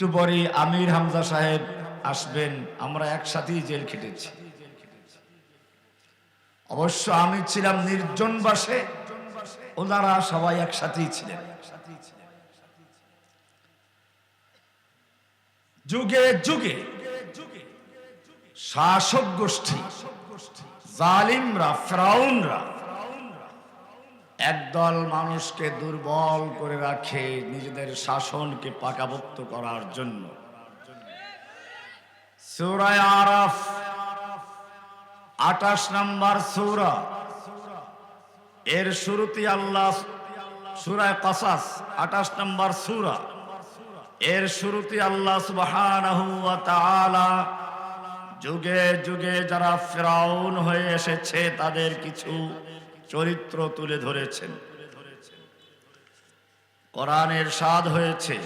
একটু পরে আমির হামজা সাহেব আসবেন, আমরা একসাথেই জেল খেটেছি। অবশ্য আমি ছিলাম নির্জন বাসে, ওনারা সবাই একসাথেই ছিলেন। যুগে যুগে শাসক গোষ্ঠী, জালিমরা, ফ্রাউনরা একদল মানুষকে দুর্বল করে রাখে নিজেদের শাসনকে পাকাভুক্ত করার জন্য। সূরায়ে আরাফ, আঠাশ নম্বর সূরা। এর শুরুতে আল্লাহ সূরায়ে কাসাস, আঠাশ নম্বর সূরা। এর শুরুতে আল্লাহ সুবহানাহু ওয়া যুগে যুগে যারা ফেরাউন হয়ে এসেছে তাদের কিছু চরিত্র তুলে ধরেছেন। কোরআনের স্বাদ হয়েছে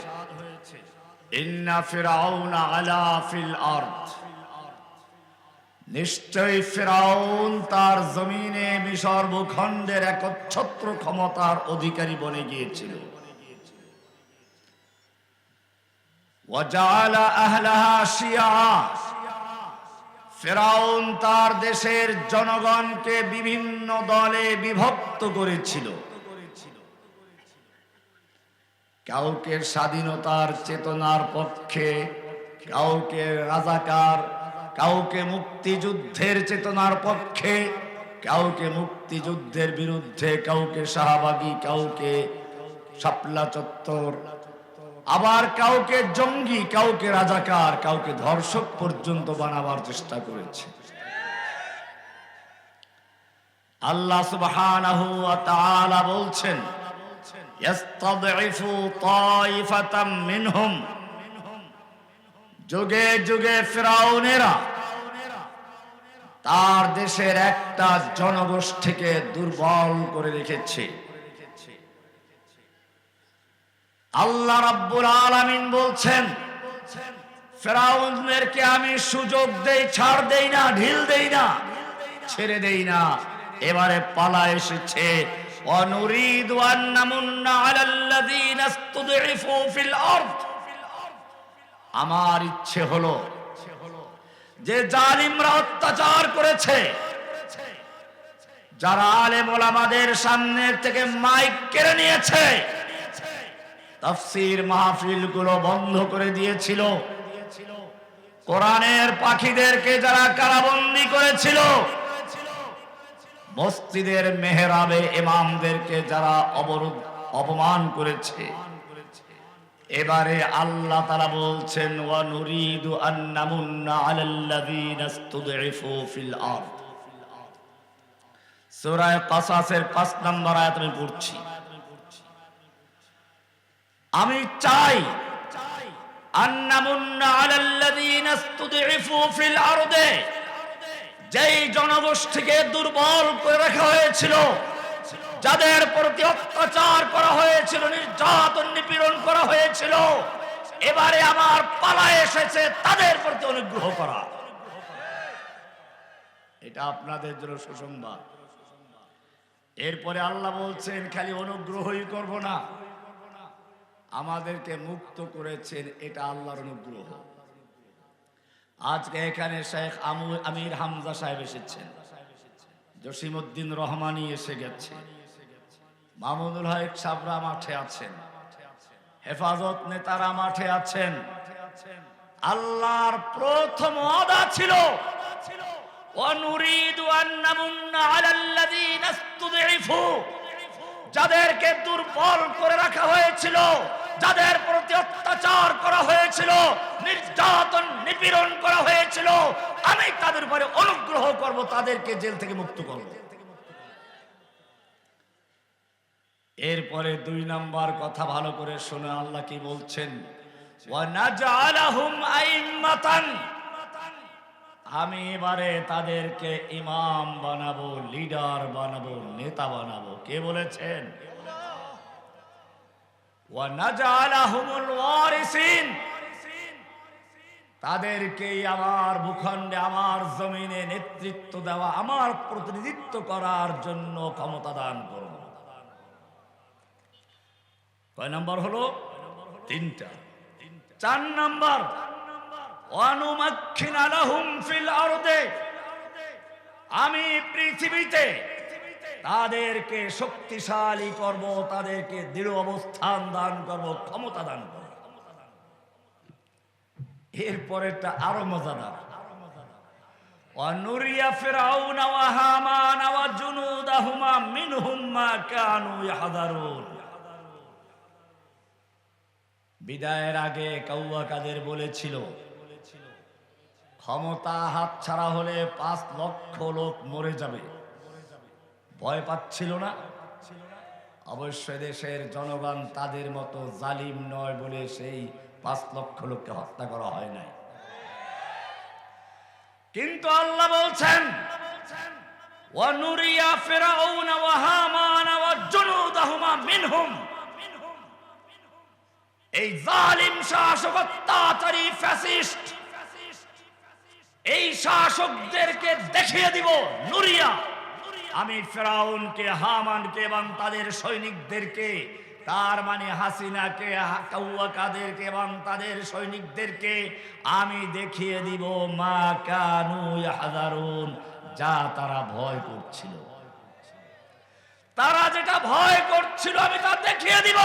নিশ্চয় ফেরাউন তার জমিনে মিশর ভূখণ্ডের একচ্ছত্র ক্ষমতার অধিকারী বনে গিয়েছিল। ওয়াজালা আহলাহা শিয়া। ফেরাউন তার দেশের জনগণকে বিভিন্ন দলে বিভক্ত করেছিল। কাউকে স্বাধীনতার চেতনার পক্ষে, কাউকে রাজাকার, কাউকে মুক্তিযুদ্ধের চেতনার পক্ষে, কাউকে মুক্তিযুদ্ধের বিরুদ্ধে, কাউকে শাহবাগী, কাউকে শাপলা চত্বর আবার কাউকে জঙ্গি, কাউকে রাজাকার, কাউকে ধর্ষক পর্যন্ত বানাবার চেষ্টা করেছে। আল্লাহ সুবহানাহু ওয়া তাআলা বলছেন ইস্তাদঈফু তাইফাতাম মিনহুম। যুগে যুগে ফিরাউনেরা তার দেশের একটা জনগোষ্ঠীকে দুর্বল করে রেখেছে। আল্লাহ রাব্বুল আলামিন বলছেন, ফেরাউনদেরকে আমি সুযোগ দেই, ছাড় দেই না, ঢিল দেই না, ছেড়ে দেই না। এবারে পালা এসেছে অনুরিদু আরদ। আমার ইচ্ছে হলো যে জালিমরা অত্যাচার করেছে, যারা আলেম ওলামাদের সামনের থেকে মাইক কেড়ে নিয়েছে তাফসির মাহফিলগুলো বন্ধ করে দিয়েছিল। কোরআনের পাখিদেরকে যারা কারাবন্দি করেছিল, মসজিদের মেহরাবে ইমামদেরকে যারা অবরোধ, অপমান করেছে। এবারে আল্লাহ তারা বলছেন, ওয়া নুরিদু আন নামুন্না আলাল্লাযীনা ইসতুদঈফু ফিল আরদ। সূরা কাসাসের 5 নম্বর আয়াত আমি পড়ছি। আমি চাই যেই জনগোষ্ঠীকে দুর্বল করে রাখা হয়েছিল, যাদের প্রতি অত্যাচার করা হয়েছিল, নির্যাতন নিপীড়ন করা হয়েছিল, এবারে আমার পালা এসেছে তাদের প্রতি অনুগ্রহ করা। এটা আপনাদের জন্য সুসংবাদ। এরপরে আল্লাহ বলছেন, খালি অনুগ্রহই করব না। আমাদেরকে মুক্ত করেছেন এটা আল্লাহর অনুগ্রহ আজকে এখানে শেখ আমু- আমির হামজা সাহেব এসেছেন জসিমউদ্দিন রহমানি এসে গেছে মামুনুল হক সাবরা মাঠে আছেন হেফাজত নেতারা মাঠে আছেন আল্লাহর প্রথম ওয়াদা ছিল وَنُرِيدُ أَن نَّمُنَّ عَلَى الَّذِينَ اسْتُضْعِفُوا যাদেরকে দুর্বল করে রাখা হয়েছিল যাদের প্রতি অত্যাচার করা হয়েছিল, নির্যাতন, নিপীড়ন করা হয়েছিল, আমি তাদের উপরে অনুগ্রহ করব, তাদেরকে জেল থেকে মুক্ত করব। এরপরে দুই নাম্বার কথা ভালো করে শুনে আল্লাহ কি বলছেন? আমি এবারে তাদেরকে ইমাম বানাবো, লিডার বানাবো, নেতা বানাবো। কে বলেছেন? তাদেরকেই আমার ভূখণ্ডে, আমার জমিনে নেতৃত্ব দেওয়া, আমার প্রতিনিধিত্ব করার জন্য ক্ষমতা দান করব। কয় নম্বর হলো? তিনটা। চার নম্বর আমি পৃথিবীতে তাদেরকে শক্তিশালী করব, তাদেরকে দৃঢ় অবস্থান দান করব, ক্ষমতা দান করব। এরপরেরটা আরও মজাদার। অনুরিয়া কানু বিদায়ের আগে কাউয়া কাদের বলেছিল, ক্ষমতা হাত ছাড়া হলে পাঁচ লক্ষ লোক মরে যাবে। ভয় পাচ্ছিল না। অবশ্যই দেশের জনগণ তাদের মতো জালিম নয় বলে সেই পাঁচ লক্ষ লোককে হত্যা করা হয় নাই। কিন্তু আল্লাহ বলছেন এই জালিম এই শাসকদেরকে দেখিয়ে দিব নুরিয়া। আমি ফেরাউনকে, হামানকে এবং তাদের সৈনিকদেরকে, তার মানে হাসিনাকে হা- কাউয়া কাদেরকে এবং তাদের সৈনিকদেরকে আমি দেখিয়ে দিব, মা কানু হাজারুন যা তারা ভয় করছিল। তারা যেটা ভয় করছিল আমি তা দেখিয়ে দিব।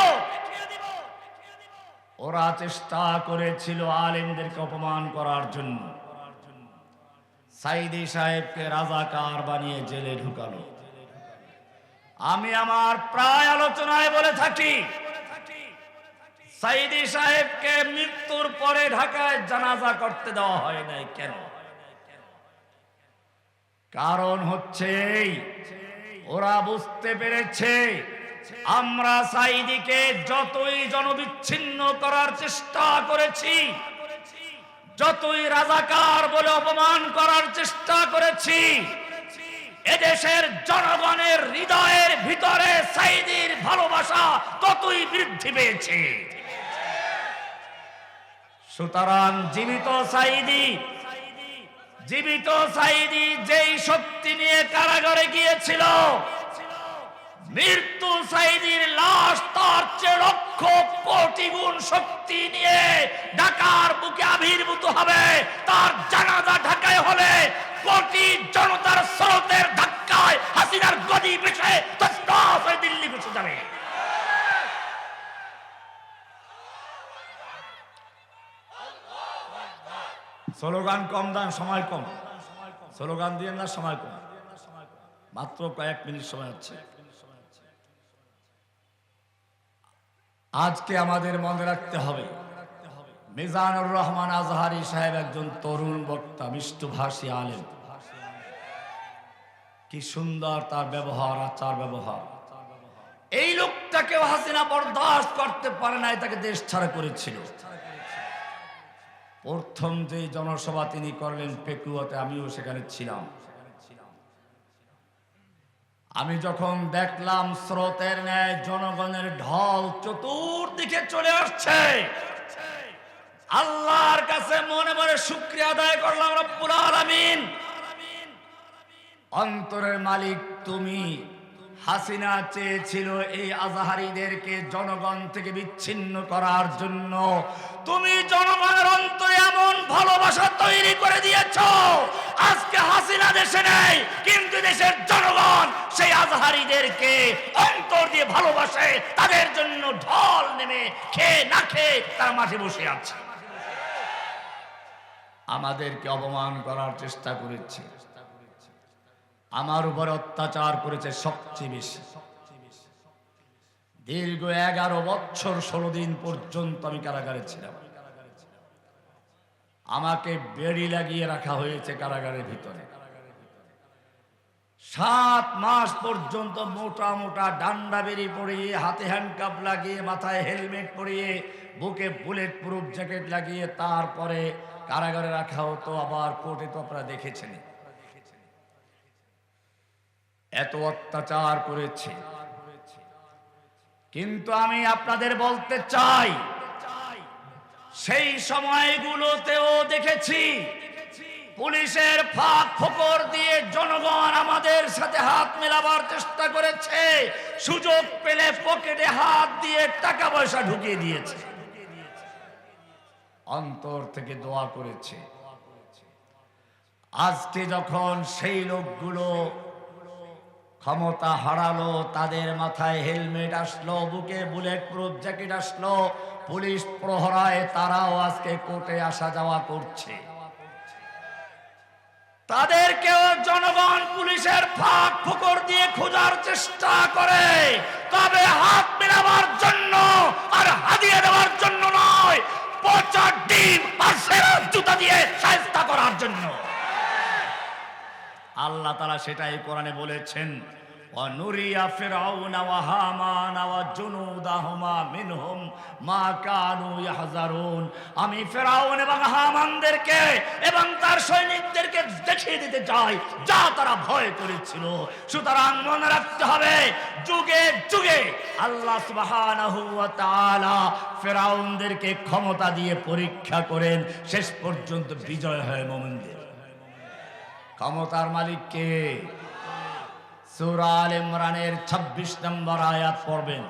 ওরা চেষ্টা করেছিল আলেমদেরকে অপমান করার জন্য। সাইদি সাহেবকে রাজাকার বানিয়ে জেলে ঢুকালো। আমি আমার প্রায় আলোচনায় বলে থাকি, সাইদি সাহেবকে মৃত্যুর পরে ঢাকায় জানাজা করতে দেওয়া হয় নাই কেন? কারণ হচ্ছে ওরা বুঝতে পেরেছে আমরা সাইদিকে যতই জনবিচ্ছিন্ন করার চেষ্টা করেছি যতই রাজাকার বলে অপমান করার চেষ্টা করেছি, এদেশের জনগণের হৃদয়ের ভিতরে সাইদির ভালোবাসা ততই বৃদ্ধি পেয়েছে। সুতরাং জীবিত সাইদি জীবিত সাইদি যেই শক্তি নিয়ে কারাগারে গিয়েছিল, মৃত্যু সাইদির লাশ তার চেয়ে লক্ষ কোটি গুণ শক্তি নিয়ে ঢাকার বুকে আবির্ভূত হবে। তার জানাজা ঢাকায় হলে কোটি জনতার স্রোতের ধাক্কায় হাসিনার গদি পিছে হয়ে দিল্লি পিছে যাবে। স্লোগান কম দান, সময় কম। স্লোগান দিয়ে না, সময় কম। মাত্র কয়েক মিনিট সময় হচ্ছে। আজকে আমাদের মনে রাখতে হবে, মিজানুর রহমান আজহারি সাহেব একজন তরুণ বক্তা, মিষ্টভাষী আলেম। কি সুন্দর তার ব্যবহার, আচার ব্যবহার। এই লোকটাকেও হাসিনা বরদাস্ত করতে পারে নাই, তাকে দেশ ছাড়া করেছিল। প্রথম যে জনসভা তিনি করলেন, পেকুয়াতে আমিও সেখানে ছিলাম। আমি যখন দেখলাম স্রোতের ন্যায় জনগণের ঢল চতুর্দিকে চলে আসছে, আল্লাহর কাছে মনে মনে শুক্রিয়া আদায় করলাম রব্বুল আলামিন। অন্তরের মালিক তুমি। হাসিনা চেয়েছিল এই আজাহারিদেরকে জনগণ থেকে বিচ্ছিন্ন করার জন্য। তুমি জনগণের অন্তরে এমন ভালোবাসা তৈরি করে দিয়েছ, আজকে হাসিনা দেশে নেই, কিন্তু দেশের জনগণ সেই আজহারিদেরকে অন্তর দিয়ে ভালোবাসে, তাদের জন্য ঢল নেমে খেয়ে না খেয়ে তারা মাঠে বসে আছে। আমাদেরকে অপমান করার চেষ্টা করেছে। আমার উপর অত্যাচার করেছে সবচেয়ে বেশি। দীর্ঘ এগারো বছর ষোলো দিন পর্যন্ত আমি কারাগারে ছিলাম। আমাকে বেড়ি লাগিয়ে রাখা হয়েছে কারাগারের ভিতরে। সাত মাস পর্যন্ত মোটা মোটা ডান্ডা বেরি পরিয়ে, হাতে হ্যান্ডকাপ লাগিয়ে, মাথায় হেলমেট পরিয়ে, বুকে বুলেট প্রুফ জ্যাকেট লাগিয়ে, তারপরে কারাগারে রাখা হতো, আবার কোর্টে তো আপনারা দেখেছেন এত অত্যাচার করেছে। কিন্তু আমি আপনাদের বলতে চাই, সেই সময়গুলোতেও দেখেছি, পুলিশের ফাঁক ফোকর দিয়ে জনগণ আমাদের সাথে হাত মেলাবার চেষ্টা করেছে, সুযোগ পেলে পকেটে হাত দিয়ে টাকা পয়সা ঢুকিয়ে দিয়েছে। অন্তর থেকে দোয়া করেছে। আজকে যখন সেই লোকগুলো ক্ষমতা হারালো, তাদের মাথায় হেলমেট আসলো, বুকে বুলেট প্রুফ জ্যাকেট আসলো, পুলিশ প্রহরায় তারাও আজকে কোর্টে আসা যাওয়া করছে। তাদেরকেও জনগণ পুলিশের ফাঁক ফুকর দিয়ে খোঁজার চেষ্টা করে, তবে হাত মেলাবার জন্য আর হাদিয়ে দেওয়ার জন্য নয় পচা ডিম আর সেরা জুতা দিয়ে সাহায্য করার জন্য আল্লাহ তালা সেটাই কোরআনে বলেছেন ونري فرعون وهامان وجنودهما منهم ما كانوا يحذرون আমি ফেরাউন এবং হামানদেরকে এবং তার সৈনিকদেরকে দেখিয়ে দিতে চাই যা তারা ভয় করেছিল সুতরাং মনে রাখতে হবে যুগে যুগে আল্লাহ সুবহানাহু ওয়া তাআলা ফেরাউনদেরকে ক্ষমতা দিয়ে পরীক্ষা করেন শেষ পর্যন্ত বিজয় হয় মোমেনদের ক্ষমতার মালিক কে? সূরা ইমরানের 26 নম্বর আয়াত পড়বেন।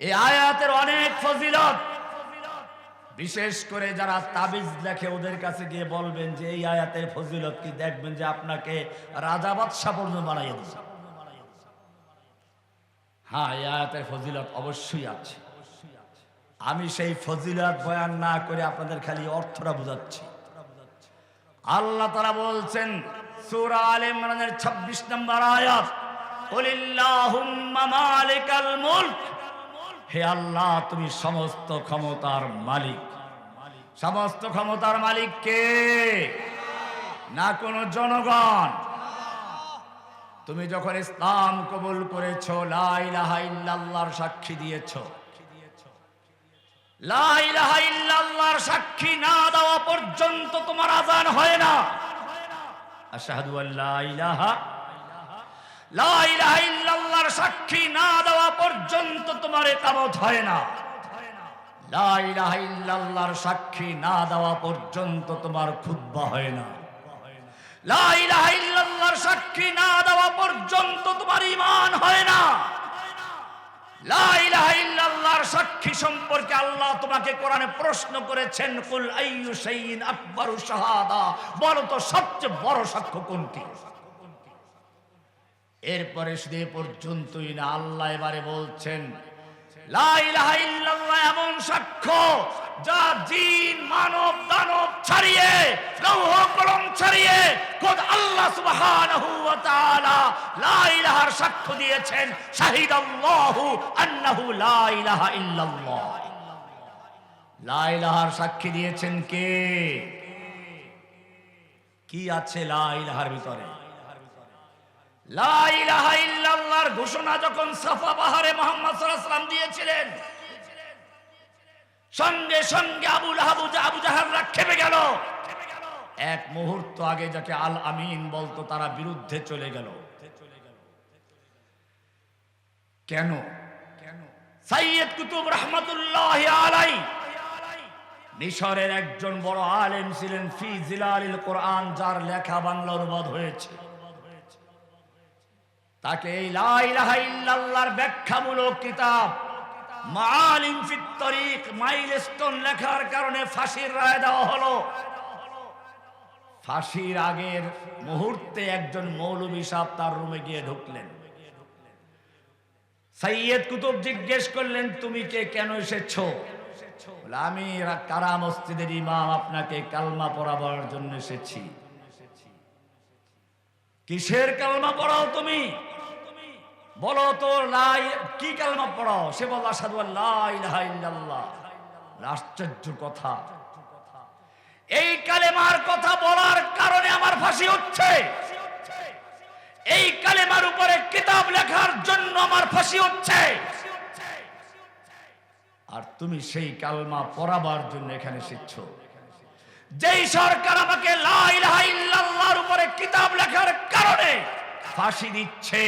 এই আয়াতের অনেক ফজিলত। বিশেষ করে যারা তাবিজ লেখে ওদের কাছে গিয়ে বলবেন যে এই আয়াতের ফজিলত কি? দেখবেন যে আপনাকে রাজা বাদশাহ পর্যন্ত বানাইয়ে দিচ্ছে হ্যাঁ এই আয়াতের ফজিলত অবশ্যই আছে। আমি সেই ফজিলত বয়ান না করে আপনাদের খালি অর্থটা বুঝাচ্ছি। আল্লাহ তারা বলছেন, সূরা আল ইমরানের 26 নম্বর আয়াত মালিকাল মুলক। হে আল্লাহ, তুমি সমস্ত ক্ষমতার মালিক। সমস্ত ক্ষমতার মালিক কে? না কোনো জনগণ। তুমি যখন ইসলাম কবুল করেছ, লা ইলাহা ইল্লাল্লাহর সাক্ষী দিয়েছ লা ইলাহা সাক্ষী না দেওয়া পর্যন্ত তোমার আজান হয় না। আশহাদু আল্লা ইলাহা, লা ইলাহা ইল্লাল্লাহর সাক্ষী না দেওয়া পর্যন্ত তোমার একামত হয় না। লা ইলাহা ইল্লাল্লাহর সাক্ষী না দেওয়া পর্যন্ত তোমার খুতবা হয় না। লা ইলাহা ইল্লাল্লাহর সাক্ষী না দেওয়া পর্যন্ত তোমার ঈমান হয় না। সাক্ষী সম্পর্কে আল্লাহ তোমাকে কোরআনে প্রশ্ন করেছেন, কুল বলো তো, সবচেয়ে বড় সাক্ষ্য কোনটি? এরপরে শুধু পর্যন্তই না, আল্লাহ এবারে বলছেন এমন সাক্ষ্য যা জিন, মানব, দানব ছাড়িয়ে ছাড়িয়ে, খোদ আল্লাহ তাআলা সাক্ষ্য দিয়েছেন সাক্ষী দিয়েছেন কে? কি আছে লা ভিতরে? ঘোষণা যখন সাফা পাহাড়ে মোহাম্মদ দিয়েছিলেন, সঙ্গে সঙ্গে আবু লাহাবু আবু জাহালরা খেপে গেল। এক মুহূর্ত আগে যাকে আল আমিন বলতো, তারা বিরুদ্ধে চলে গেল। কেন? কেন? সাইয়দ কুতুব রহমতুল্লাহ আলাই মিশরের একজন বড় আলেম ছিলেন ফি জিলালিল কোরআন যার লেখা বাংলা অনুবাদ হয়েছে। তাকে এই লা ইলাহা ইল্লাল্লাহর ব্যাখ্যামূলক কিতাব মালিম ফিত তরিক মাইলস্টোন লেখার কারণে ফাঁসির রায় দেওয়া হলো। ফাঁসির আগের মুহূর্তে একজন মৌলবী সাহেব তার রুমে গিয়ে ঢুকলেন। সৈয়দ কুতুব জিজ্ঞেস করলেন, তুমি কে? কেন এসেছ? আমি কারা মসজিদের ইমাম? আপনাকে কালমা পড়াবার জন্য এসেছি। কিসের কালমা পড়াও তুমি? বলো তো কি কালমা পড়াও? সে বল আসাদু আল্লাহ আশ্চর্য কথা। এই কালেমার কথা বলার কারণে আমার ফাঁসি হচ্ছে। এই কালেমার উপরে কিতাব লেখার জন্য আমার ফাঁসি হচ্ছে। আর তুমি সেই কালমা পড়াবার জন্য এখানে শিখছ যেই সরকার আমাকে লা ইলাহা ইল্লাল্লাহর উপরে কিতাব লেখার কারণে ফাঁসি দিচ্ছে,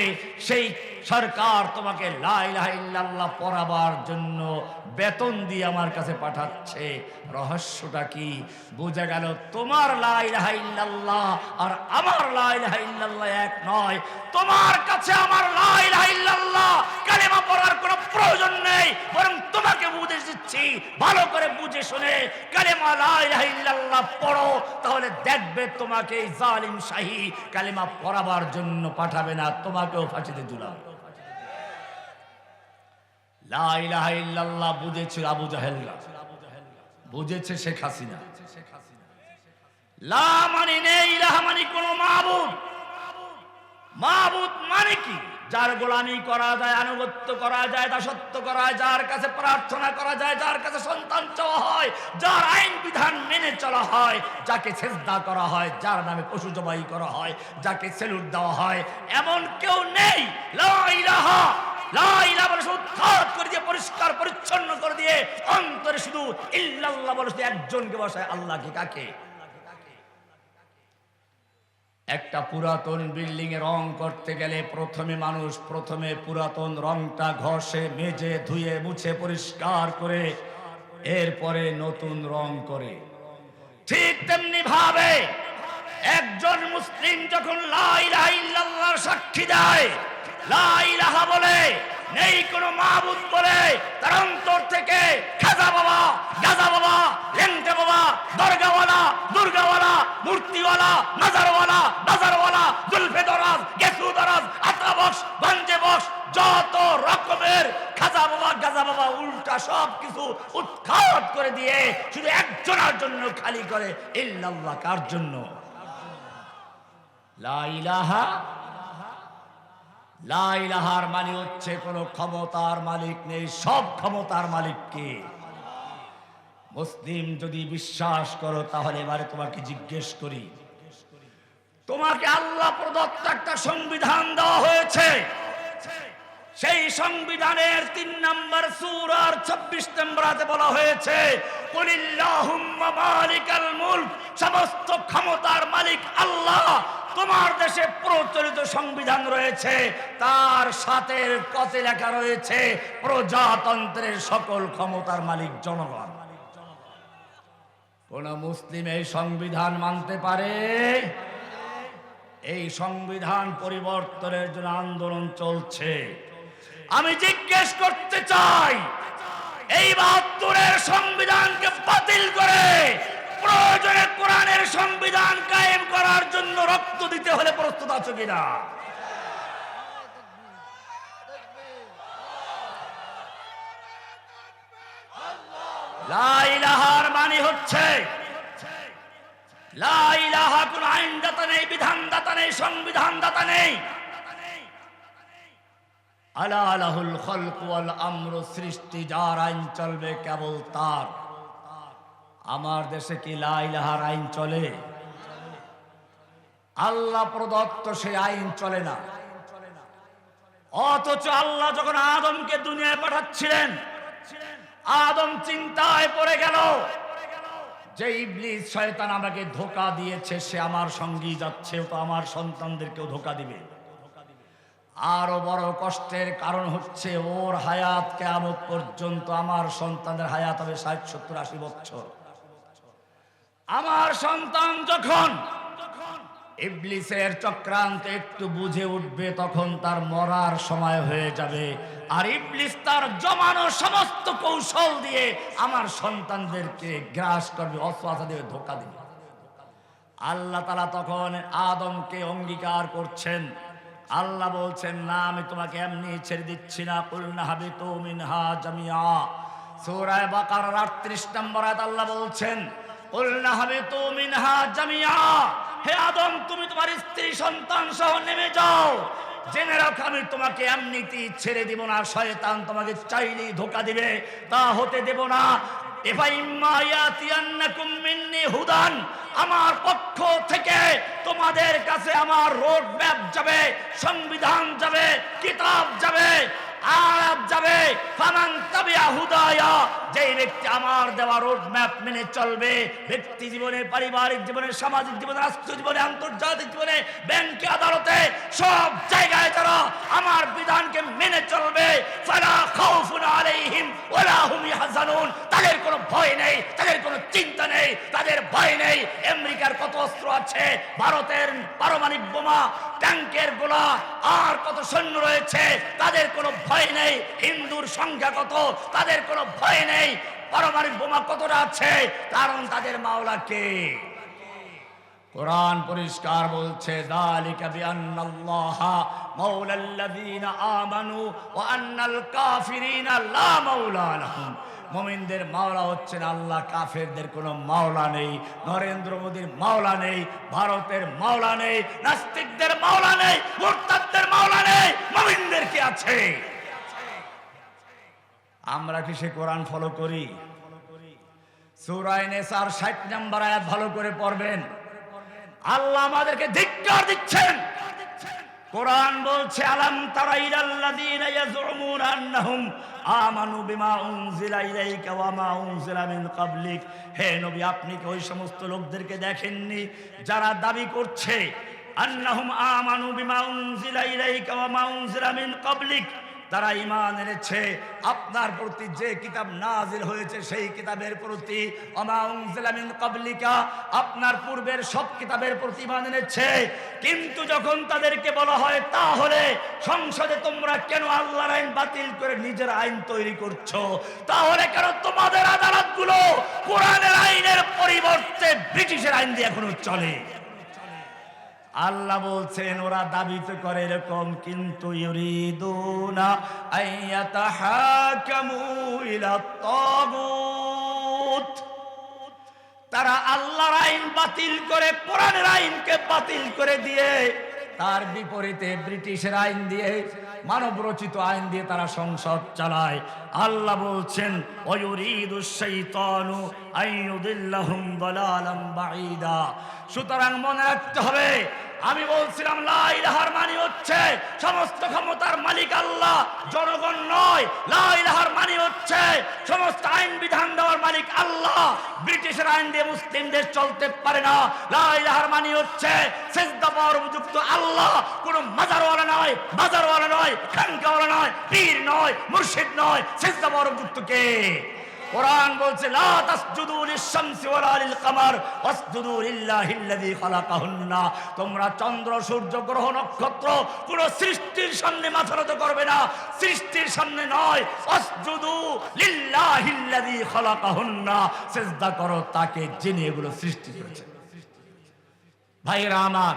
সেই সরকার তোমাকে লা ইলাহা ইল্লাল্লাহ পড়াবার জন্য বেতন দিয়ে আমার কাছে পাঠাচ্ছে। রহস্যটা কি? বোঝা গেল তোমার লা ইলাহা ইল্লাল্লাহ আর আমার লা ইলাহা ইল্লাল্লাহ এক নয়। তোমার কাছে আমার লা ইলাহা ইল্লাল্লাহ কালেমা পড়ার কোনো প্রয়োজন নেই। বরং তোমাকে বুঝে দিচ্ছি। ভালো করে বুঝে শুনে কালেমা লা ইলাহা ইল্লাল্লাহ পড়ো। তাহলে দেখবে তোমাকে এই জালিম শাহী কালেমা পড়াবার জন্য পাঠাবে না। তোমাকেও ফাঁসিতে ঝুলাবে। লা ইলাহা ইল্লাল্লাহ বুঝেছে আবু জাহেলরা। বুঝেছে শেখ হাসিনা। লা মানে নেই, ইলাহা মানে কোন মাবুদ। মাবুদ মানে কি? যার গোলামি করা যায়, আনুগত্য করা যায় দাসত্ব করা যায়, যার কাছে প্রার্থনা করা যায়, যার কাছে সন্তান চাওয়া হয়, যার আইন বিধান মেনে চলা হয়, যাকে সেজদা করা হয়, যার নামে পশু জবাই করা হয়, যাকে সেলুট দেওয়া হয়, এমন কেউ নেই। লা ইলাহা একটা পুরাতন বিল্ডিং এ রং করতে গেলে প্রথমে মানুষ প্রথমে পুরাতন রংটা ঘষে, মেজে, ধুয়ে, মুছে, পরিষ্কার করে, এরপরে নতুন রং করে। ঠিক তেমনি ভাবে একজন মুসলিম যখন লা ইলাহা সাক্ষী দেয় লা ইলাহা বলে, নেই কোনো মাবুদ বলে, তার অন্তর থেকে খাজা বাবা, গাজা বাবা লেংটে বাবা, দরগাওয়ালা, দুর্গাওয়ালা, মূর্তিওয়ালা, মাজারওয়ালা, বাজারওয়ালা, জুলফে দরাজ, গেসু দরাজ আত্রা বক্স গঞ্জে বক্স যত রকমের খাজা বাবা, গাজা বাবা, উল্টা সব কিছু উৎখাত করে দিয়ে শুধু একজনের জন্য খালি করে, ইল্লাল্লাহ কার জন্য? লা ইলাহা লা ইলাহার মানে হচ্ছে কোন ক্ষমতার মালিক নেই, সব ক্ষমতার মালিক কে? মুসলিম যদি বিশ্বাস করো, তাহলে এবারে তোমাকে জিজ্ঞেস করি, তোমাকে আল্লাহ প্রদত্ত একটা সংবিধান দেওয়া হয়েছে। সেই সংবিধানের তিন নম্বর সুর আর ছাব্বিশ নম্বরাতে বলা হয়েছে সমস্ত ক্ষমতার মালিক আল্লাহ। তোমার দেশে প্রচলিত সংবিধান রয়েছে, তার সাথে কতে লেখা রয়েছে, প্রজাতন্ত্রের সকল ক্ষমতার মালিক জনগণ। কোন মুসলিম এই সংবিধান মানতে পারে? এই সংবিধান পরিবর্তনের জন্য আন্দোলন চলছে। আমি জিজ্ঞেস করতে চাই, এই বাহাত্তরের সংবিধানকে বাতিল করে প্রয়োজনে কোরআনের সংবিধান কায়েম করার জন্য রক্ত দিতে হলে প্রস্তুত আছো কিনা? লা মানে হচ্ছে লা ইলাহা কোন আইনদাতা নেই, বিধানদাতা নেই, সংবিধানদাতা নেই। আলা আলাহুল খলক ওয়াল আমর, সৃষ্টি যার আইন চলবে কেবল তার। আমার দেশে কি লা ইলাহার আইন চলে? আল্লাহ প্রদত্ত সে আইন চলে না। অথচ আল্লাহ যখন আদমকে দুনিয়ায় পাঠাচ্ছিলেন, আদম চিন্তায় পড়ে গেল যে ইবলিস শয়তান আমাকে ধোকা দিয়েছে, সে আমার সঙ্গী যাচ্ছে, ও তো আমার সন্তানদেরকেও ধোকা দিবে। আরও বড় কষ্টের কারণ হচ্ছে ওর হায়াত কেমন পর্যন্ত আমার সন্তানের হায়াত হবে ষাট, সত্তর, আশি বছর। আমার সন্তান যখন ইবলিসের চক্রান্ত একটু বুঝে উঠবে, তখন তার মরার সময় হয়ে যাবে। আর ইবলিস তার জমানো সমস্ত কৌশল দিয়ে আমার সন্তানদেরকে গ্রাস করবে, অশ্বাসা দেবে ধোকা দেবে। আল্লাহ তালা তখন আদমকে অঙ্গীকার করছেন। আল্লাহ বলছেন, না, আমি তোমাকে এমনি ছেড়ে দিচ্ছি না। কুলনা হাবি তো মিনহা জামিয়া। সূরায়ে বাকারার 38 নম্বর আল্লাহ বলছেন হে আদম, তুমি তোমার স্ত্রী, সন্তান সহ নেমে যাও। জেনে আমি তোমাকে ছেড়ে তোমাকে চাইলেই ধোকা দিবে, তা হতে দেব না। হুদান, আমার পক্ষ থেকে তোমাদের কাছে আমার রোড ম্যাপ যাবে, সংবিধান যাবে, কিতাব যাবে। আর যাবে। ফামান তাবিয়া হুদায়া। যেই ব্যক্তি আমার দেওয়া রোড ম্যাপ মেনে চলবে, ব্যক্তি জীবনে, পারিবারিক জীবনে, সামাজিক জীবনে রাষ্ট্র জীবনে, আন্তর্জাতিক জীবনে, ব্যাংকে, আদালতে, সব জায়গায় যারা আমার বিধানকে মেনে চলবে। ফালা খাউফুন আলাইহিম ওয়ালা হুম ইয়াহজানুন। তাদের কোনো ভয় নেই, তাদের কোনো চিন্তা নেই, তাদের ভয় নেই। আমেরিকার কত অস্ত্র আছে, ভারতের পারমাণবিক বোমা ট্যাঙ্কের গোলা, আর কত সৈন্য রয়েছে, তাদের কোনো ভয় নেই, হিন্দুর সংখ্যা কত, তাদের কোনো ভয় নেই। পারমাণবিক বোমা কতটা আছে, কারণ তাদের মাওলা কে? কোরআন পরিষ্কার বলছে মাওলাল্লাযীনা আমানু মাওলা লাহুম। মুমিনদের মাওলা আল্লাহ, কাফেরদের কোনো মাওলা নেই, নরেন্দ্র মোদীর মাওলা নেই, ভারতের মাওলা নেই, নাস্তিকদের মাওলা নেই, মুরতাদদের মাওলা নেই, মুমিনদের কি আছে? আমরা কি সে কোরআন ফলো করি? সূরা নেসার 60 নম্বর আয়াত ভালো করে পড়বেন। আল্লাহ আমাদেরকে ধিক্কার দিচ্ছেন। কোরআন বলছে, আলাম তারা ইলাল্লাযীনা ইয়াজুমুনা আন্নাহুম আমানু বিমা উনজিলা ইলাইকা ওয়া মা উনজিলা মিন ক্বাবলিক। হে নবী, আপনি কি ওই সমস্ত লোকদেরকে দেখেননি যারা দাবি করছে, আন্নাহুম আমানু বিমা উনজিলা ইলাইকা ওয়া মা উনজিলা মিন ক্বাবলিক? তারা ইমান এনেছে, আপনার প্রতি যে কিতাব নাজিল হয়েছে, সেই কিতাবের প্রতি মিন আপনার পূর্বের সব কিতাবের প্রতি ইমান এনেছে। কিন্তু যখন তাদেরকে বলা হয়, তাহলে সংসদে তোমরা কেন আল্লাহর আইন বাতিল করে নিজের আইন তৈরি করছ? তাহলে কেন তোমাদের আদালতগুলো কোরআনের আইনের পরিবর্তে ব্রিটিশের আইন দিয়ে এখনও চলে? আল্লাহ বলছেন, ওরা দাবি তো করে এরকম, কিন্তু তারা আল্লাহর আইন বাতিল করে পুরানের আইনকে বাতিল করে দিয়ে, তার বিপরীতে ব্রিটিশের আইন দিয়ে মানব রচিত আইন দিয়ে তারা সংসদ চালায়। আল্লাহ বলছেন সুতরাং মনে রাখতে হবে আমি বলছিলাম, লা ইলাহার মানে হচ্ছে সমস্ত ক্ষমতার মালিক আল্লাহ, জনগণ নয়। লা ইলাহার মানে হচ্ছে সমস্ত আইন বিধান দেওয়ার মালিক আল্লাহ। ব্রিটিশের আইন দিয়ে মুসলিম দেশ চলতে পারে না। লা ইলাহার মানে হচ্ছে সেজদা পাওয়ার উপযুক্ত আল্লাহ। কোন মাজারওয়ালা নয় বাজারওয়ালা নয়, খানকাওয়ালা নয়, পীর নয়, মুর্শিদ নয়। সেজদা পাওয়ার উপযুক্ত কে? কোরআন বলছে, লা তাসজুদু লিশ-শামসি ওয়ালা লিল-কামার, ওয়াসজুদু লিল্লাহিল্লাযী খালাকাহুন্না। তোমরা চন্দ্র, সূর্য, গ্রহ, নক্ষত্র কোন সৃষ্টির সামনে মাথা নত করবে না। সৃষ্টির সামনে নয়, ওয়াসজুদু লিল্লাহিল্লাযী খালাকাহুন্না। সিজদা করো তাকে যিনি এগুলো সৃষ্টি করেছেন। ভাইরা আমার,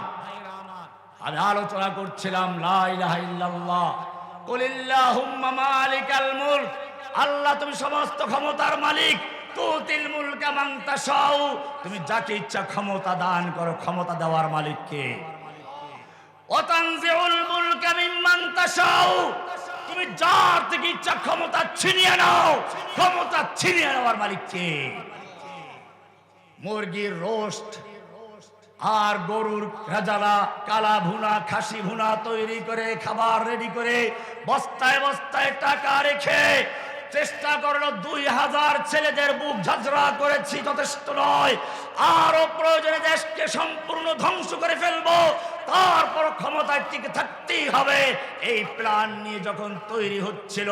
আমি আলোচনা করছিলাম, লা ইলাহা ইল্লাল্লাহ কুলিল্লাহুম্মা মালিকাল মুলক। আল্লাহ, তুমি সমস্ত ক্ষমতার মালিক। তুতিল মুলকা মান তাশাউ। তুমি যাকে ইচ্ছা ক্ষমতা দান করো, ক্ষমতা দেওয়ার মালিককে। ওয়াতানজিউল মুলকা মিম্মান তাশাউ। তুমি যার থেকে ইচ্ছা ক্ষমতা ছিনিয়ে নাও, ক্ষমতা ছিনিয়ে নেওয়ার মালিক কে মুরগির রোস্ট আর গরুর রাজালা কালা ভুনা, খাসি ভুনা তৈরি করে, খাবার রেডি করে বস্তায় বস্তায় টাকা রেখে চেষ্টা করল দুই হাজার ছেলেদের বুক ঝাঁঝরা করেছি, যথেষ্ট নয়। আরও প্রয়োজনে দেশকে সম্পূর্ণ ধ্বংস করে ফেলব। তারপর ক্ষমতায় টিকে থাকতেই হবে। এই প্ল্যান নিয়ে যখন তৈরি হচ্ছিল,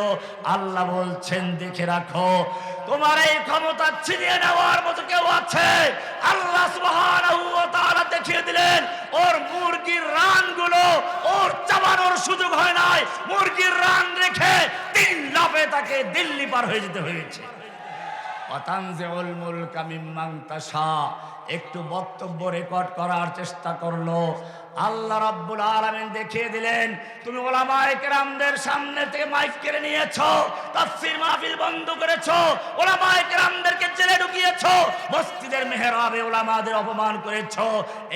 আল্লাহ বলছেন, দেখে রাখো, তোমার এই ক্ষমতা ছিনিয়ে নেওয়ার মতো কেউ আছে? আল্লাহ তাআলা দেখিয়ে দিলেন, ওর মুরগির রানগুলো, ওর চাবানোর সুযোগ হয় নাই। মুরগির রান রেখে তিন লাফে তাকে দিল্লি পার হয়ে যেতে হয়েছে অতানজেউল মুলকা মিম্মান তাশা একটু বক্তব্য রেকর্ড করার চেষ্টা করল। আল্লাহ রাব্বুল আলামিন দেখিয়ে দিলেন, তুমি ওলামায়ে কেরামদের সামনে থেকে মাইক কেড়ে নিয়েছো, তাফসীর মাহফিল বন্ধ করেছ, ওলামায়ে কেরামদেরকে জেলে ঢুকিয়েছো, মসজিদের মেহরাবে ওলামাদের অপমান করেছ।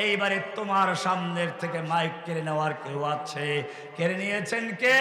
এইবারে তোমার সামনের থেকে মাইক কেড়ে নেওয়ার কেউ আছে? কেড়ে নিয়েছেন কে?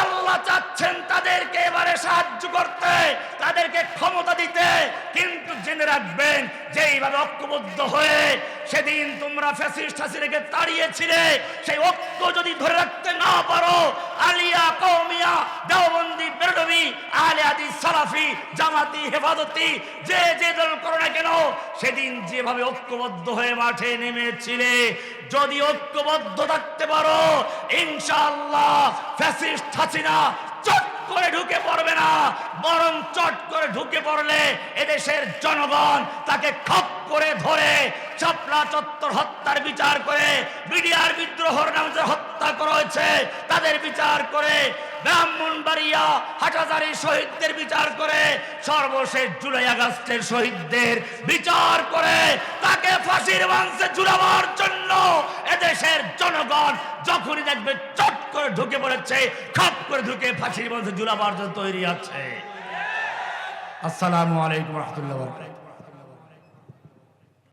আল্লাহ চাচ্ছেন তাদেরকে এবারে সাহায্য করতে, তাদেরকে ক্ষমতা দিতে। কিন্তু জেনে রাখবেন যে এইভাবে ঐক্যবদ্ধ হয়ে সেদিন তোমরা ফ্যাসিস্ট হাসিনাকে তাড়িয়েছিলে, সেই ঐক্য যদি ধরে রাখতে না পারো, আলিয়া কৌমিয়া দেওবন্দি, বেরডবি, আলে আদি, সালাফি, জামাতি, হেফাজতি, যে যে দল করো না কেন, সেদিন যেভাবে ঐক্যবদ্ধ হয়ে মাঠে নেমেছিলে, যদি ঐক্যবদ্ধ থাকতে পারো, ইনশাআল্লাহ ফ্যাসিস্ট হাসিনা চট করে ঢুকে পড়বে না, বরং চট করে ঢুকে পড়লে এদেশের জনগণ তাকে খপ করে ধরে চাপলা চত্বর হত্যার বিচার করে বিডিআর বিদ্রোহর নামে হত্যা করা তাদের বিচার করে ব্রাহ্মণবাড়িয়া হাটাজারি শহীদদের বিচার করে, সর্বশেষ জুলাই আগস্টের শহীদদের বিচার করে, তাকে ফাঁসির মাংসে ঝুলাবার জন্য এদেশের জনগণ যখনই দেখবে চট করে ঢুকে পড়েছে, খপ করে ঢুকে ফাঁসির মাংসে ঝুলাবার জন্য তৈরি আছে। আসসালামু আলাইকুম রহমতুল্লাহ